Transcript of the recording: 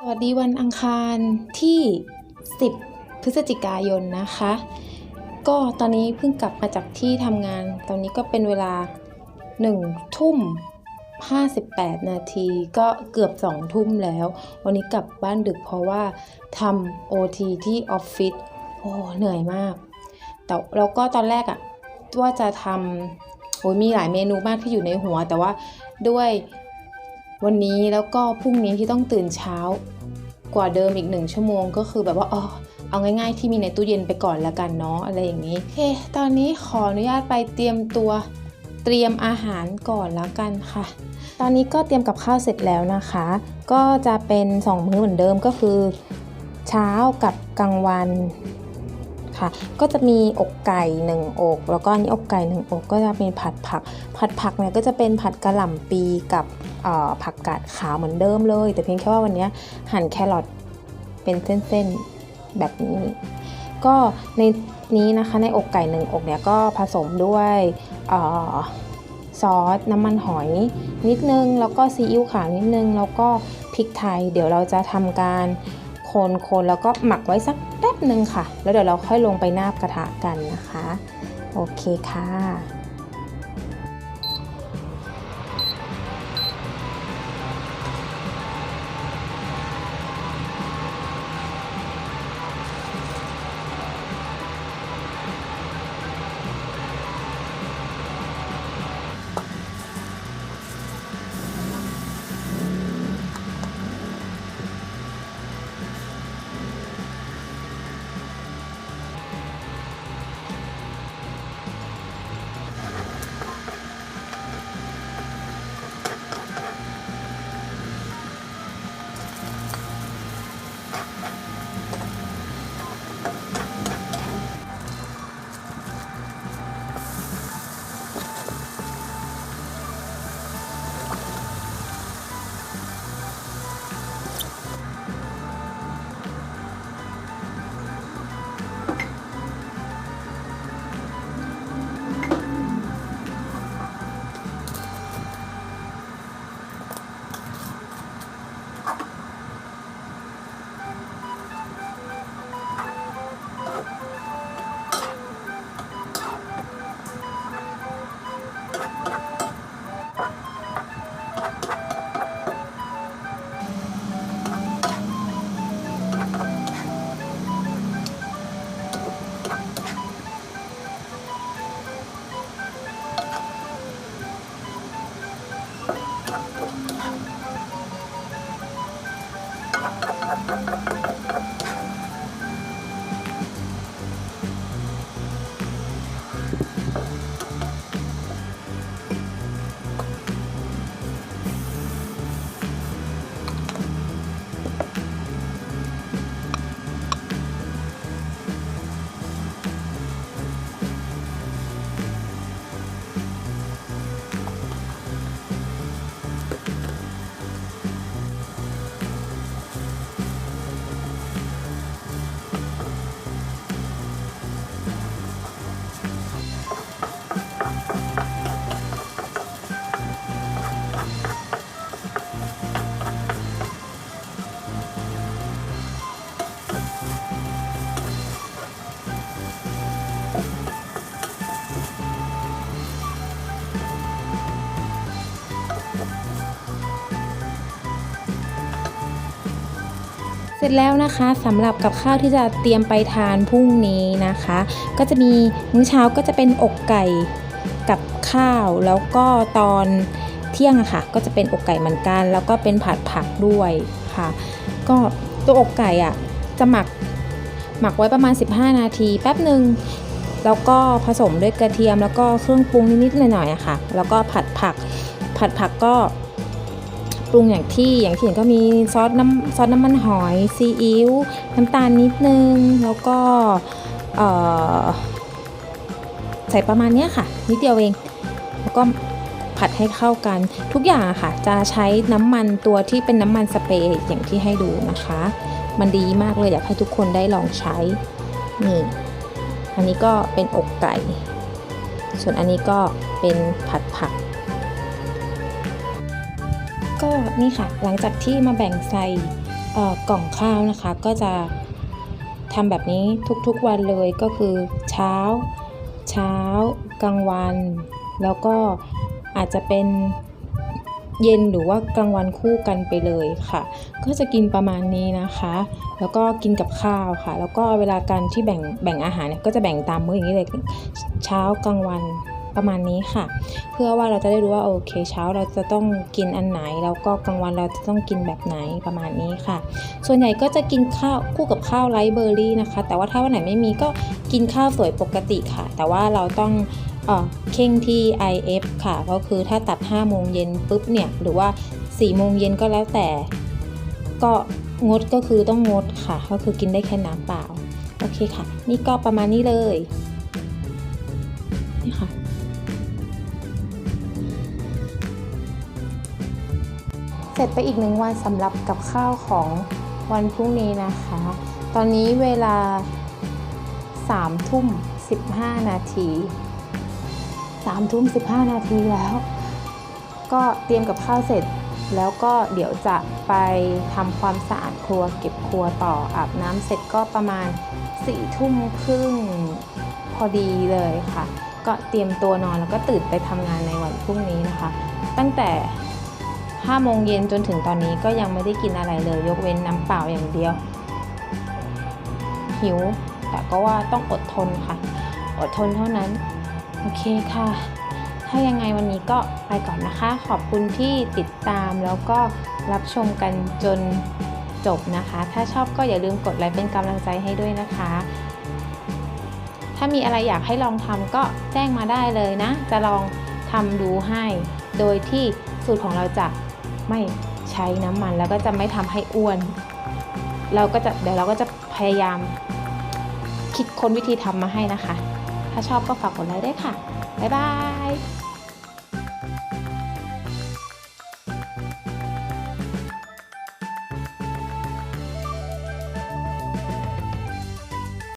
สวัสดีวันอังคารที่ 10 พฤศจิกายนนะคะ ก็ตอนนี้เพิ่งกลับมาจากที่ทำงาน ตอนนี้ก็เป็นเวลา 1 ทุ่ม 58 นาทีก็เกือบ 2 ทุ่มแล้ว วันนี้กลับบ้านดึกเพราะว่าทำ OT ที่ออฟฟิศโอ้เหนื่อยมาก แต่แล้วก็ตอนแรกอะว่าจะทำโอ้ยมีหลายเมนูมากที่อยู่ในหัว แต่ว่าด้วย วันนี้แล้วก็พรุ่งนี้ที่ต้องตื่นเช้ากว่าเดิมอีกหนึ่งชั่วโมงก็คือแบบว่าอ๋อเอาง่ายๆ ที่มีในตู้เย็นไปก่อนแล้วกันเนาะอะไรอย่างนี้โอเคตอนนี้ขออนุญาตไปเตรียมตัวเตรียมอาหารก่อนแล้วกันค่ะ ตอนนี้ก็เตรียมกับข้าวเสร็จแล้วนะคะ ก็จะเป็น 2 มื้อเหมือนเดิมก็คือ เช้ากับกลางวัน ค่ะ ก็จะมีอกไก่หนึ่งอกแล้วก็อันนี้อกไก่หนึ่งอกก็จะเป็นผัดผัก ผัดผักเนี่ยก็จะเป็นผัดกระหล่ำปีกับผักกาดขาวเหมือนเดิมเลย แต่เพียงแค่ว่าวันนี้หั่นแครอทเป็นเส้นๆแบบนี้ ก็ในนี้นะคะในอกไก่หนึ่งอกเนี่ยก็ผสมด้วยซอสน้ำมันหอยนิดนึง แล้วก็ซีอิ๊วขาวนิดนึง แล้วก็พริกไทย เดี๋ยวเราจะทำการ คนคนแล้วก็หมักไว้สักแป๊บหนึ่งค่ะ แล้วเดี๋ยวเราค่อยลงไปนาบกระทะกันนะคะ โอเคค่ะ Thank you. เสร็จแล้วนะคะสำหรับกับข้าวที่จะเตรียมไปทานพรุ่งนี้นะคะ ก็จะมีมื้อเช้าก็จะเป็นอกไก่กับข้าวแล้วก็ตอนเที่ยงอะค่ะ ก็จะเป็นอกไก่เหมือนกัน แล้วก็เป็นผัดผักด้วยค่ะ ก็ตัวอกไก่อะจะหมักหมักไว้ประมาณ 15 นาทีแป๊บหนึ่งแล้วก็ผสมด้วยกระเทียมแล้วก็เครื่องปรุงนิดๆหน่อยๆอะค่ะ แล้วก็ผัดผัก ผัดผักก็ ปรุงอย่างที่อย่างที่เห็นก็มีซอสน้ำซอสน้ำมันหอยซีอิ๊วน้ำตาลนิดนึง แล้วก็ใส่ประมาณนี้ค่ะ นิดเดียวเอง แล้วก็ผัดให้เข้ากันทุกอย่างค่ะ จะใช้น้ำมันตัวที่เป็นน้ำมันสเปรย์อย่างที่ให้ดูนะคะ มันดีมากเลยอยากให้ทุกคนได้ลองใช้นี่อันนี้ก็เป็นอกไก่ ส่วนอันนี้ก็เป็นผัดผัก ก็นี่ค่ะ หลังจากที่มาแบ่งใส่กล่องข้าวนะคะ ก็จะทำแบบนี้ทุกๆวันเลยก็คือเช้า เช้ากลางวัน แล้วก็อาจจะเป็นเย็นหรือว่ากลางวันคู่กันไปเลยค่ะ ก็จะกินประมาณนี้นะคะ แล้วก็กินกับข้าวค่ะ แล้วก็เวลาการที่แบ่งแบ่งอาหารเนี่ยก็จะแบ่งตามมื้ออย่างนี้เลยเช้ากลางวัน ประมาณนี้ค่ะ เพื่อว่าเราจะได้รู้ว่าโอเคเช้าเราจะต้องกินอันไหน แล้วก็กลางวันเราจะต้องกินแบบไหนประมาณนี้ค่ะ ส่วนใหญ่ก็จะกินข้าวคู่กับข้าวไรซ์เบอร์รี่นะคะ แต่ว่าถ้าวันไหนไม่มีก็กินข้าวสวยปกติค่ะ แต่ว่าเราต้องเออเข่งที่ IF ค่ะ ก็คือถ้าตัด 5 โมงเย็นปุ๊บเนี่ย หรือว่า 4 โมงเย็นก็แล้วแต่ ก็งดก็คือต้องงดค่ะ ก็คือกินได้แค่น้ำเปล่า โอเคค่ะ นี่ก็ประมาณนี้เลย นี่ค่ะ สร็จไปอีกหนึ่งวันสำหรับกับข้าวของวันพรุ่งนี้นะคะ ตอนนี้เวลา3ทุ่ม15 นาที3ทุ่ม15 นาทีแล้ว ก็เตรียมกับข้าวเสร็จแล้วก็เดี๋ยวจะไปทำความสะอาดครัวเก็บครัวต่ออาบน้ำเสร็จก็ประมาณ4ทุ่มครึ่งพอดีเลยค่ะ ก็เตรียมตัวนอนแล้วก็ตื่นไปทำงานในวันพรุ่งนี้นะคะ ตั้งแต่ 5โมงเย็นจนถึงตอนนี้ก็ยังไม่ได้กินอะไรเลย ยกเว้นน้ำเปล่าอย่างเดียว หิว แต่ก็ว่าต้องอดทนค่ะ อดทนเท่านั้น โอเคค่ะ ถ้ายังไงวันนี้ก็ไปก่อนนะคะ ขอบคุณที่ติดตามแล้วก็รับชมกันจนจบนะคะ ถ้าชอบก็อย่าลืมกดไลค์เป็นกำลังใจให้ด้วยนะคะ ถ้ามีอะไรอยากให้ลองทำก็แจ้งมาได้เลยนะ จะลองทำดูให้ โดยที่สูตรของเราจะ ไม่ใช้น้ำมันแล้วก็จะไม่ทำให้อ้วน เราก็จะเดี๋ยวเราก็จะพยายามคิดค้นวิธีทำมาให้นะคะ ถ้าชอบก็ฝากกดไลค์ด้วยค่ะ บ๊ายบาย